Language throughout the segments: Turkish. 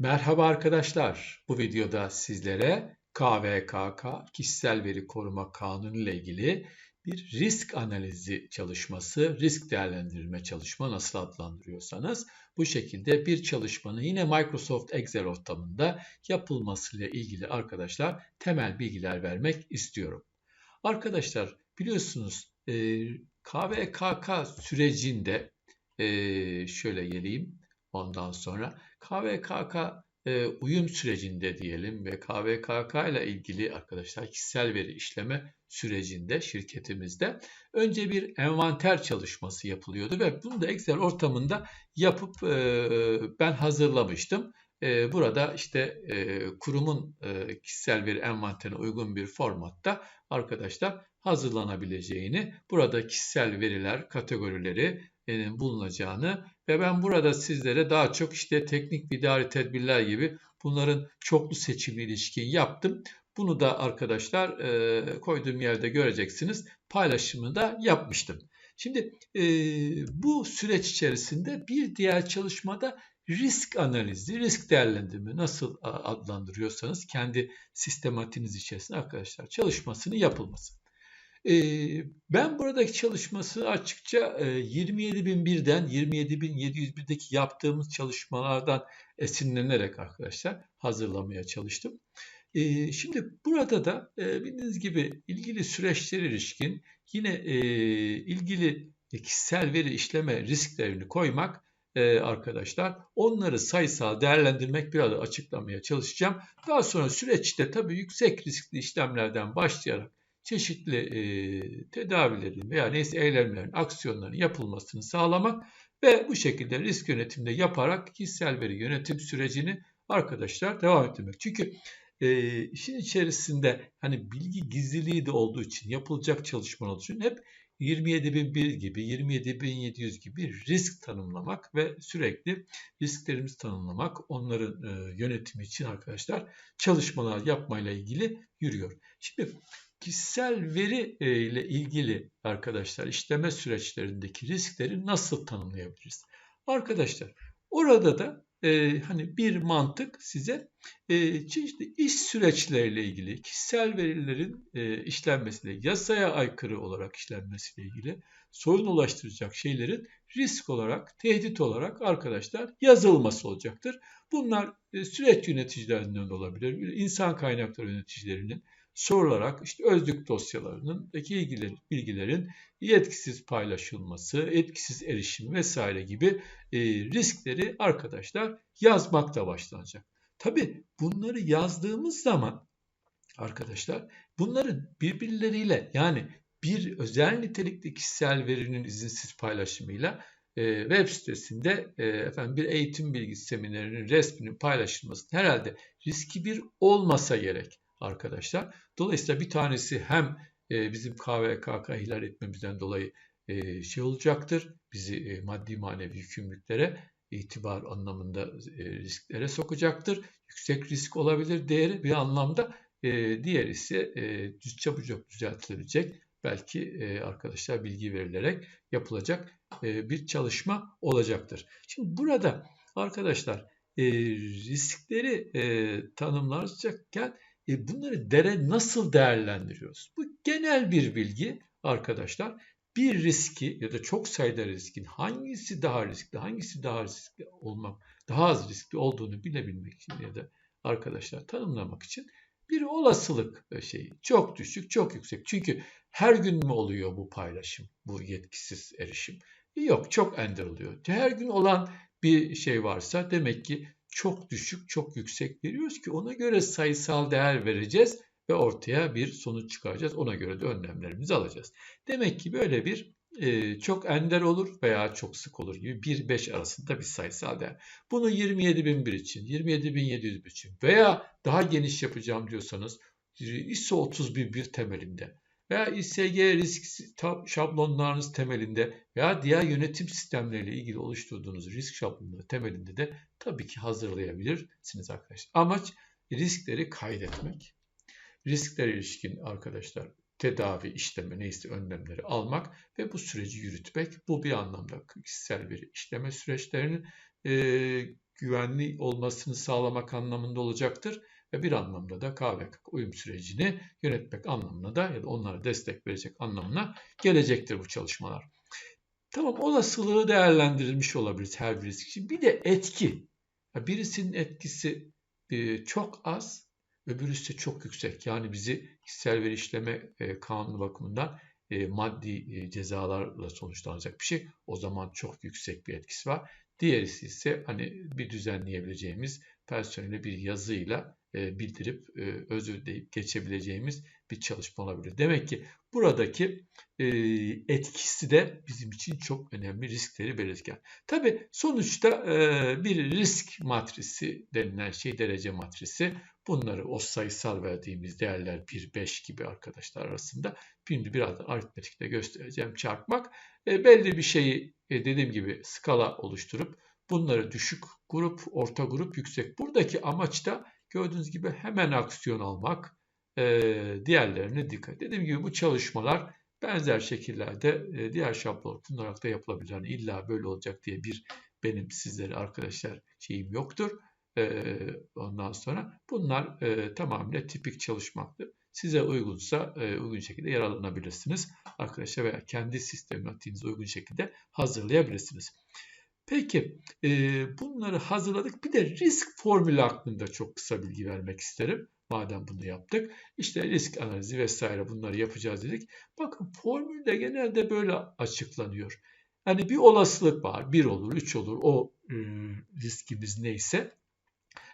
Merhaba arkadaşlar. Bu videoda sizlere KVKK Kişisel Veri Koruma Kanunu ile ilgili bir risk analizi çalışması, risk değerlendirme çalışma nasıl adlandırıyorsanız bu şekilde bir çalışmanın yine Microsoft Excel ortamında yapılmasıyla ilgili arkadaşlar temel bilgiler vermek istiyorum. Arkadaşlar biliyorsunuz KVKK sürecinde şöyle geleyim ondan sonra KVKK e, uyum sürecinde diyelim ve KVKK ile ilgili arkadaşlar kişisel veri işleme sürecinde şirketimizde önce bir envanter çalışması yapılıyordu ve bunu da Excel ortamında yapıp e, ben hazırlamıştım. E, burada işte kurumun kişisel veri envanterine uygun bir formatta arkadaşlar hazırlanabileceğini, burada kişisel veriler, kategorileri bulunacağını ve ben burada sizlere daha çok işte teknik idari tedbirler gibi bunların çoklu seçimli ilişkin yaptım. Bunu da arkadaşlar e, koyduğum yerde göreceksiniz. Paylaşımını da yapmıştım. Şimdi e, bu süreç içerisinde bir diğer çalışmada risk analizi, risk değerlendirme nasıl adlandırıyorsanız kendi sistematiniz içerisinde arkadaşlar çalışmasını yapılması. Ben buradaki çalışması açıkça 27.001'den 27.701'deki yaptığımız çalışmalardan esinlenerek arkadaşlar hazırlamaya çalıştım. Şimdi burada da bildiğiniz gibi ilgili süreçlere ilişkin yine ilgili kişisel veri işleme risklerini koymak arkadaşlar. Onları sayısal değerlendirmek biraz açıklamaya çalışacağım. Daha sonra süreçte tabii yüksek riskli işlemlerden başlayarak çeşitli e, tedavilerin veya neyse eylemlerin, aksiyonların yapılmasını sağlamak ve bu şekilde risk yönetiminde yaparak kişisel veri yönetim sürecini arkadaşlar devam ettirmek. Çünkü e, işin içerisinde hani bilgi gizliliği de olduğu için yapılacak çalışmalar için hep 27.001 gibi 27.700 gibi risk tanımlamak ve sürekli risklerimizi tanımlamak onların e, yönetimi için arkadaşlar çalışmalar yapmayla ilgili yürüyor. Şimdi kişisel veri e, ile ilgili arkadaşlar işleme süreçlerindeki riskleri nasıl tanımlayabiliriz? Arkadaşlar orada da e, hani bir mantık size e, çeşitli iş süreçleriyle ilgili kişisel verilerin e, işlenmesiyle yasaya aykırı olarak işlenmesiyle ilgili sorun ulaştıracak şeylerin risk olarak, tehdit olarak arkadaşlar yazılması olacaktır. Bunlar e, süreç yöneticilerinden olabilir, insan kaynakları yöneticilerinin, sorularak işte özlük dosyalarının ilgili bilgilerin yetkisiz paylaşılması, etkisiz erişim vesaire gibi e, riskleri arkadaşlar yazmakta başlanacak. Tabi bunları yazdığımız zaman arkadaşlar bunların birbirleriyle yani bir özel nitelikli kişisel verinin izinsiz paylaşımıyla e, web sitesinde e, efendim bir eğitim bilgisi seminerinin resminin paylaşılması herhalde riski bir olmasa gerek arkadaşlar. Dolayısıyla bir tanesi hem e, bizim KVKK ihlal etmemizden dolayı e, şey olacaktır. Bizi e, maddi manevi yükümlülüklere itibar anlamında risklere sokacaktır. Yüksek risk olabilir değeri bir anlamda. Diğer ise çabucak düzeltilebilecek belki arkadaşlar bilgi verilerek yapılacak bir çalışma olacaktır. Şimdi burada arkadaşlar riskleri tanımlanacakken e bunları dere nasıl değerlendiriyoruz? Bu genel bir bilgi arkadaşlar. Bir riski ya da çok sayıda riskin hangisi daha riskli, hangisi daha riskli olmak, daha az riskli olduğunu bilebilmek için ya da arkadaşlar tanımlamak için bir olasılık şeyi. Çok düşük, çok yüksek. Çünkü her gün mü oluyor bu paylaşım, bu yetkisiz erişim? Yok, çok ender oluyor. Her gün olan bir şey varsa demek ki çok düşük, çok yüksek veriyoruz ki ona göre sayısal değer vereceğiz ve ortaya bir sonuç çıkaracağız. Ona göre de önlemlerimizi alacağız. Demek ki böyle bir e, çok ender olur veya çok sık olur gibi 1-5 arasında bir sayısal değer. Bunu 27.001 için, 27.701 için veya daha geniş yapacağım diyorsanız ISO 311 temelinde veya İSG risk şablonlarınız temelinde veya diğer yönetim sistemleriyle ilgili oluşturduğunuz risk şablonları temelinde de tabii ki hazırlayabilirsiniz arkadaşlar. Amaç riskleri kaydetmek. Risklere ilişkin arkadaşlar tedavi, işleme neyse önlemleri almak ve bu süreci yürütmek. Bu bir anlamda kişisel bir işleme süreçlerinin e, güvenli olmasını sağlamak anlamında olacaktır ve bir anlamda da KVKK uyum sürecini yönetmek anlamına da ya da onlara destek verecek anlamına gelecektir bu çalışmalar. Tamam olasılığı değerlendirilmiş olabilir her birisi için. Bir de etki. Birisinin etkisi e, çok az, öbürüsü çok yüksek. Yani bizi kişisel veri işleme e, kanunu bakımından e, maddi cezalarla sonuçlanacak bir şey. O zaman çok yüksek bir etkisi var. Diğerisi ise hani bir düzenleyebileceğimiz personele bir yazıyla bildirip e, özür deyip geçebileceğimiz bir çalışma olabilir. Demek ki buradaki e, etkisi de bizim için çok önemli riskleri belirtken. Tabi sonuçta e, bir risk matrisi denilen şey derece matrisi. Bunları o sayısal verdiğimiz değerler 1, 5 gibi arkadaşlar arasında. Şimdi birazdan aritmetikte göstereceğim çarpmak. E, belli bir şeyi e, dediğim gibi skala oluşturup bunları düşük grup, orta grup, yüksek. Buradaki amaç da Gördüğünüz gibi hemen aksiyon almak, e, diğerlerine dikkat. Dediğim gibi bu çalışmalar benzer şekillerde e, diğer şablon olarak da yapılabilir. Yani illa böyle olacak diye bir benim sizlere arkadaşlar şeyim yoktur. E, ondan sonra bunlar e, tamamıyla tipik çalışmaktır. Size uygunsa e, uygun şekilde yararlanabilirsiniz. Arkadaşlar veya kendi sistematiğinize uygun şekilde hazırlayabilirsiniz. Peki e, bunları hazırladık. Bir de risk formülü hakkında çok kısa bilgi vermek isterim. Madem bunu yaptık. İşte risk analizi vesaire bunları yapacağız dedik. Bakın formülde genelde böyle açıklanıyor. Hani bir olasılık var. Bir olur, üç olur. O e, riskimiz neyse.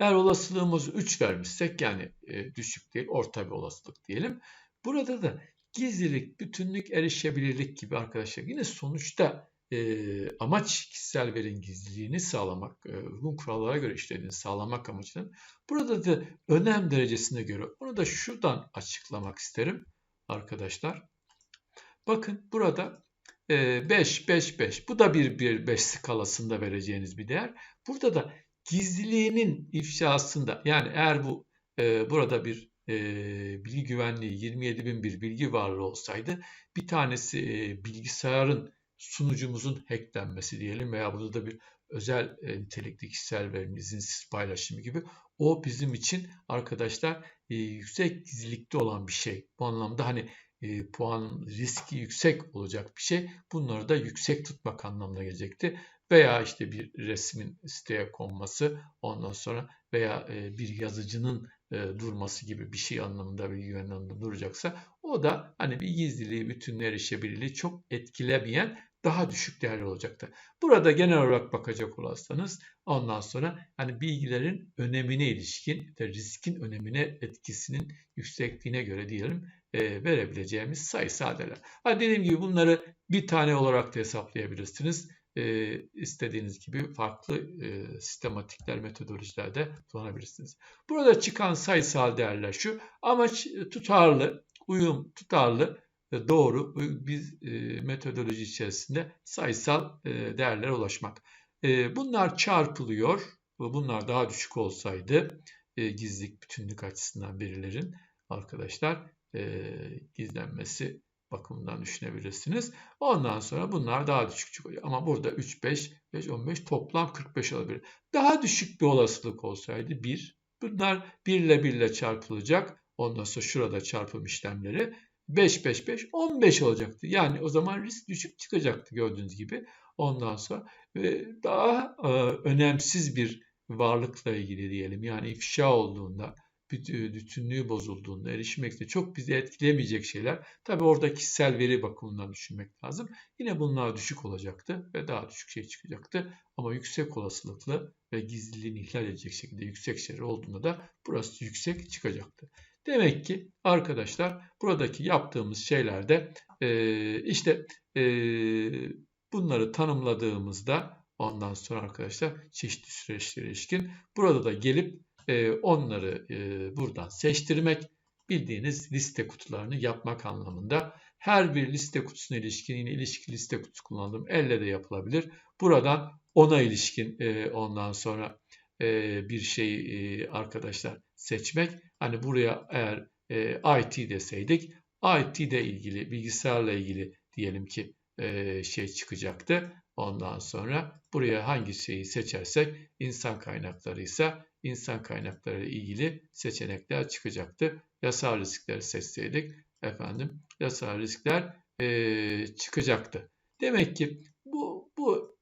Eğer olasılığımızı 3 vermişsek yani e, düşük değil orta bir olasılık diyelim. Burada da gizlilik, bütünlük, erişebilirlik gibi arkadaşlar yine sonuçta e, amaç kişisel verin gizliliğini sağlamak, e, kurallara göre işlediğini sağlamak amacının burada da önem derecesine göre onu da şuradan açıklamak isterim arkadaşlar. Bakın burada 5, 5, 5. Bu da bir, bir 5 skalasında vereceğiniz bir değer. Burada da gizliliğinin ifşasında yani eğer bu e, burada bir e, bilgi güvenliği 27.001 bilgi varlığı olsaydı bir tanesi e, bilgisayarın sunucumuzun hacklenmesi diyelim veya burada da bir özel e, nitelikli kişisel verinin izinsiz paylaşımı gibi o bizim için arkadaşlar e, yüksek gizlilikte olan bir şey. Bu anlamda hani e, puan riski yüksek olacak bir şey. Bunları da yüksek tutmak anlamına gelecekti. Veya işte bir resmin siteye konması ondan sonra veya e, bir yazıcının durması gibi bir şey anlamında bir güven anlamında duracaksa o da hani bir gizliliği, bütünlüğe erişebilirliği çok etkilemeyen daha düşük değerli olacaktır. Burada genel olarak bakacak olursanız ondan sonra hani bilgilerin önemine ilişkin, de riskin önemine etkisinin yüksekliğine göre diyelim e, verebileceğimiz sayısal değerler. Ha dediğim gibi bunları bir tane olarak da hesaplayabilirsiniz. E, istediğiniz gibi farklı e, sistematikler, metodolojilerde kullanabilirsiniz. Burada çıkan sayısal değerler şu. Amaç tutarlı, uyum tutarlı doğru bir e, metodoloji içerisinde sayısal e, değerlere ulaşmak. E, bunlar çarpılıyor. Bunlar daha düşük olsaydı gizlilik bütünlük açısından verilerin arkadaşlar gizlenmesi bakımından düşünebilirsiniz. Ondan sonra bunlar daha düşük çıkıyor. Ama burada 3, 5, 5, 15 toplam 45 olabilir. Daha düşük bir olasılık olsaydı 1. Bunlar 1 ile 1 ile çarpılacak. Ondan sonra şurada çarpım işlemleri 5 5 5 15 olacaktı. Yani o zaman risk düşük çıkacaktı gördüğünüz gibi. Ondan sonra ve daha e, önemsiz bir varlıkla ilgili diyelim. Yani ifşa olduğunda, bütünlüğü bozulduğunda, erişmekte çok bizi etkilemeyecek şeyler. Tabi orada kişisel veri bakımından düşünmek lazım. Yine bunlar düşük olacaktı ve daha düşük şey çıkacaktı. Ama yüksek olasılıklı ve gizliliğini ihlal edecek şekilde yüksek şeyler olduğunda da burası yüksek çıkacaktı. Demek ki arkadaşlar buradaki yaptığımız şeylerde e, işte e, bunları tanımladığımızda ondan sonra arkadaşlar çeşitli süreçlere ilişkin burada da gelip e, onları e, buradan seçtirmek bildiğiniz liste kutularını yapmak anlamında. Her bir liste kutusuna ilişkin yine ilişki liste kutusu kullandım. Elle de yapılabilir. Buradan ona ilişkin e, ondan sonra e, bir şey e, arkadaşlar seçmek. Hani buraya eğer e, IT deseydik IT ile ilgili bilgisayarla ilgili diyelim ki e, şey çıkacaktı. Ondan sonra buraya hangi şeyi seçersek insan kaynakları ise insan kaynakları ile ilgili seçenekler çıkacaktı. Yasal riskleri seçseydik efendim yasal riskler e, çıkacaktı. Demek ki bu, bu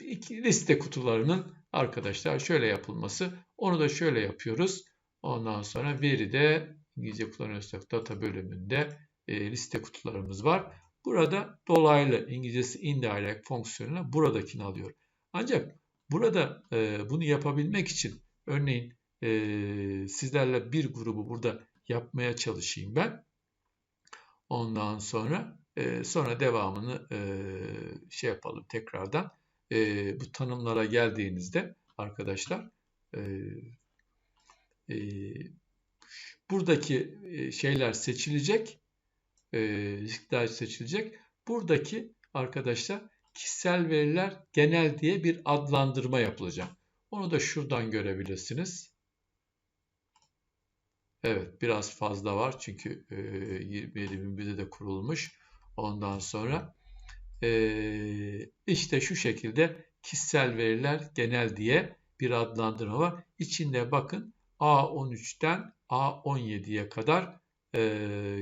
iki liste kutularının arkadaşlar şöyle yapılması. Onu da şöyle yapıyoruz. Ondan sonra veride İngilizce kullanıyorsak data bölümünde e, liste kutularımız var. Burada dolaylı İngilizcesi indirect fonksiyonuyla buradakini alıyor. Ancak burada e, bunu yapabilmek için örneğin e, sizlerle bir grubu burada yapmaya çalışayım ben. Ondan sonra e, sonra devamını e, şey yapalım tekrardan. E, bu tanımlara geldiğinizde arkadaşlar e, e, buradaki şeyler seçilecek e, riskler seçilecek. Buradaki arkadaşlar kişisel veriler genel diye bir adlandırma yapılacak. Onu da şuradan görebilirsiniz. Evet biraz fazla var çünkü e, 27.001'de de kurulmuş. Ondan sonra e, işte şu şekilde kişisel veriler genel diye bir adlandırma var. İçinde bakın A13'ten A17'ye kadar e,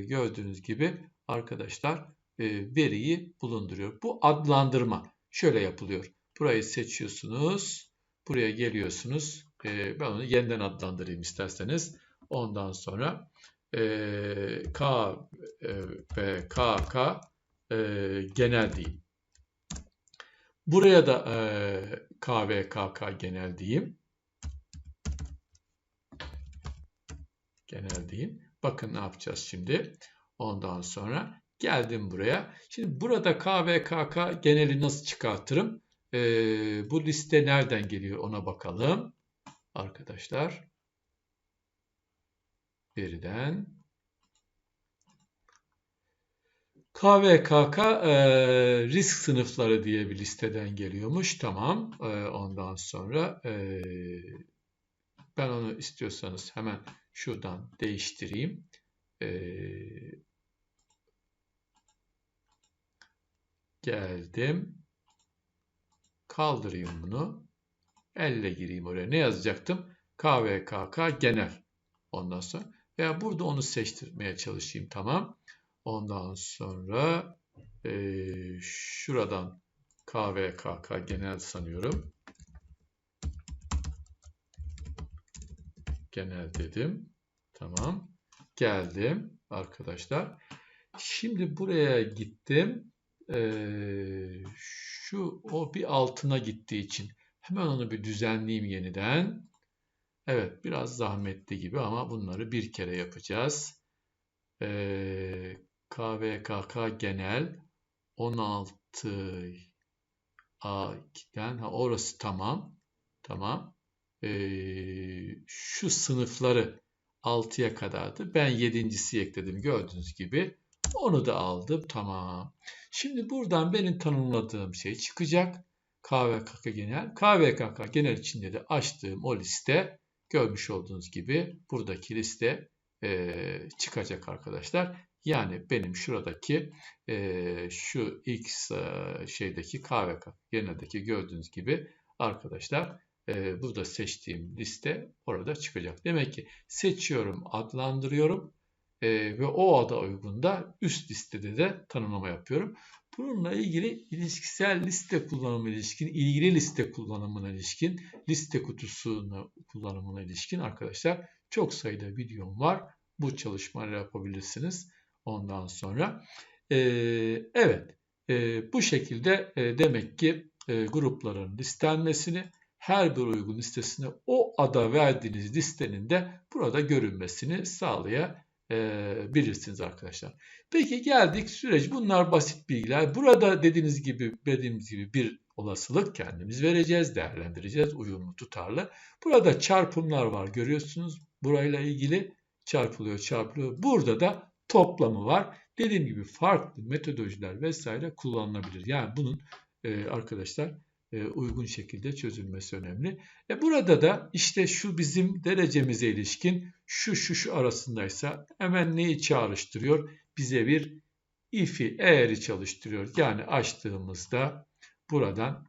gördüğünüz gibi arkadaşlar e, veriyi bulunduruyor. Bu adlandırma şöyle yapılıyor. Burayı seçiyorsunuz. Buraya geliyorsunuz. E, ben onu yeniden adlandırayım isterseniz. Ondan sonra e, K ve KK e, genel diyeyim. Buraya da e, K ve KK genel diyeyim. Genel diyeyim. Bakın ne yapacağız şimdi. Ondan sonra geldim buraya. Şimdi burada KVKK geneli nasıl çıkartırım? Ee, bu liste nereden geliyor ona bakalım. Arkadaşlar. Veriden. KVKK e, risk sınıfları diye bir listeden geliyormuş. Tamam. E, ondan sonra e, ben onu istiyorsanız hemen şuradan değiştireyim. Ee, geldim. Kaldırayım bunu. Elle gireyim oraya. Ne yazacaktım? KVKK genel. Ondan sonra veya burada onu seçtirmeye çalışayım. Tamam. Ondan sonra e, şuradan KVKK genel sanıyorum. Genel dedim. Tamam. Geldim arkadaşlar. Şimdi buraya gittim. Ee, şu o bir altına gittiği için hemen onu bir düzenleyeyim yeniden. Evet biraz zahmetli gibi ama bunları bir kere yapacağız. Ee, KVKK genel 16 A2'den ha orası tamam. Tamam e, şu sınıfları 6'ya kadardı. Ben 7.si ekledim gördüğünüz gibi. Onu da aldım. Tamam. Şimdi buradan benim tanımladığım şey çıkacak. KVKK genel. KVKK genel içinde de açtığım o liste görmüş olduğunuz gibi buradaki liste e, çıkacak arkadaşlar. Yani benim şuradaki e, şu X e, şeydeki KVK geneldeki gördüğünüz gibi arkadaşlar e, burada seçtiğim liste orada çıkacak. Demek ki seçiyorum, adlandırıyorum e, ve o ada uygun da üst listede de tanımlama yapıyorum. Bununla ilgili ilişkisel liste kullanımı ilişkin, ilgili liste kullanımına ilişkin, liste kutusuna kullanımına ilişkin arkadaşlar çok sayıda videom var. Bu çalışmaları yapabilirsiniz. Ondan sonra e, evet bu şekilde e, demek ki e, grupların listenmesini her bir uygun listesine o ada verdiğiniz listenin de burada görünmesini sağlayabilirsiniz arkadaşlar. Peki geldik süreç. Bunlar basit bilgiler. Burada dediğiniz gibi dediğimiz gibi bir olasılık kendimiz vereceğiz, değerlendireceğiz uyumlu, tutarlı. Burada çarpımlar var görüyorsunuz. Burayla ilgili çarpılıyor, çarpılıyor. Burada da toplamı var. Dediğim gibi farklı metodolojiler vesaire kullanılabilir. Yani bunun e, arkadaşlar uygun şekilde çözülmesi önemli. E burada da işte şu bizim derecemize ilişkin şu şu şu arasındaysa hemen neyi çağrıştırıyor? Bize bir if'i eğeri çalıştırıyor. Yani açtığımızda buradan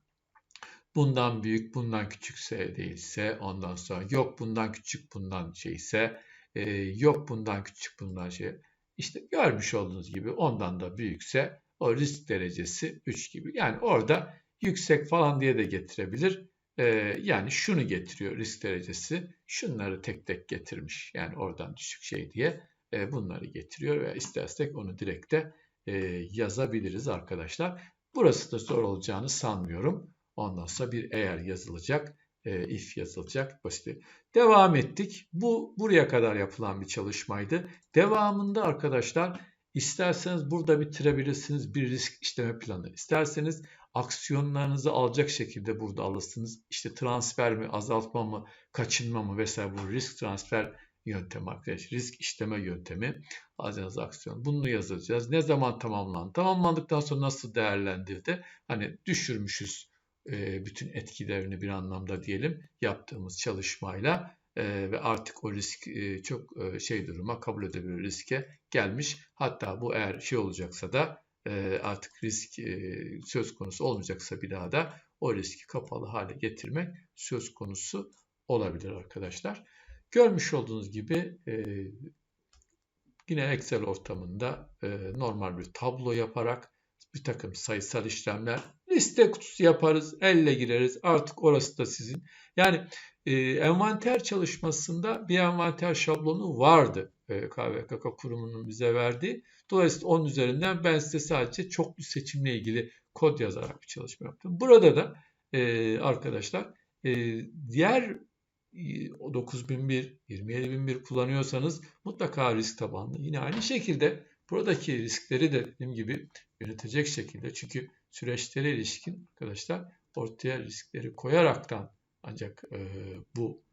bundan büyük, bundan küçükse değilse ondan sonra yok bundan küçük, bundan şeyse e, yok bundan küçük, bundan şey. İşte görmüş olduğunuz gibi ondan da büyükse o risk derecesi 3 gibi. Yani orada yüksek falan diye de getirebilir. E, yani şunu getiriyor risk derecesi. Şunları tek tek getirmiş. Yani oradan düşük şey diye e, bunları getiriyor ve istersek onu direkt de e, yazabiliriz arkadaşlar. Burası da zor olacağını sanmıyorum. Ondan sonra bir eğer yazılacak, e, if yazılacak basit. Devam ettik. Bu buraya kadar yapılan bir çalışmaydı. Devamında arkadaşlar isterseniz burada bitirebilirsiniz bir risk işleme planı. İsterseniz aksiyonlarınızı alacak şekilde burada alırsınız. İşte transfer mi, azaltma mı, kaçınma mı vesaire bu risk transfer yöntemi arkadaşlar. Risk işleme yöntemi. Alacağınız aksiyon. Bunu yazacağız. Ne zaman tamamlandı? Tamamlandıktan sonra nasıl değerlendirdi? Hani düşürmüşüz bütün etkilerini bir anlamda diyelim yaptığımız çalışmayla e, ve artık o risk e, çok şey duruma kabul edebilir riske gelmiş. Hatta bu eğer şey olacaksa da artık risk söz konusu olmayacaksa bir daha da o riski kapalı hale getirmek söz konusu olabilir arkadaşlar. Görmüş olduğunuz gibi yine Excel ortamında normal bir tablo yaparak bir takım sayısal işlemler liste kutusu yaparız, elle gireriz. Artık orası da sizin. Yani e, envanter çalışmasında bir envanter şablonu vardı. E, KVKK kurumunun bize verdiği. Dolayısıyla onun üzerinden ben size sadece çoklu seçimle ilgili kod yazarak bir çalışma yaptım. Burada da e, arkadaşlar e, diğer 9001, 27001 kullanıyorsanız mutlaka risk tabanlı. Yine aynı şekilde buradaki riskleri de dediğim gibi yönetecek şekilde çünkü süreçlere ilişkin arkadaşlar ortaya riskleri koyaraktan ancak e, bu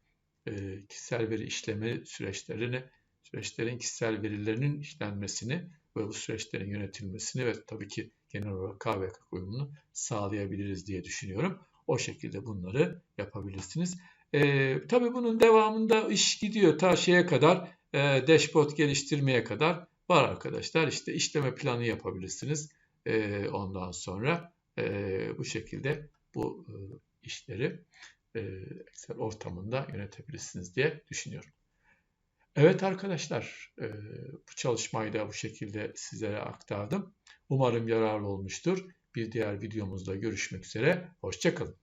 e, kişisel veri işleme süreçlerini, süreçlerin kişisel verilerinin işlenmesini ve bu süreçlerin yönetilmesini ve tabii ki genel olarak KVK uyumunu sağlayabiliriz diye düşünüyorum. O şekilde bunları yapabilirsiniz. E, tabii bunun devamında iş gidiyor ta şeye kadar, e, dashboard geliştirmeye kadar var arkadaşlar. İşte işleme planı yapabilirsiniz. E, ondan sonra e, bu şekilde bu e, işleri e, Excel ortamında yönetebilirsiniz diye düşünüyorum. Evet arkadaşlar e, bu çalışmayı da bu şekilde sizlere aktardım. Umarım yararlı olmuştur. Bir diğer videomuzda görüşmek üzere. Hoşçakalın.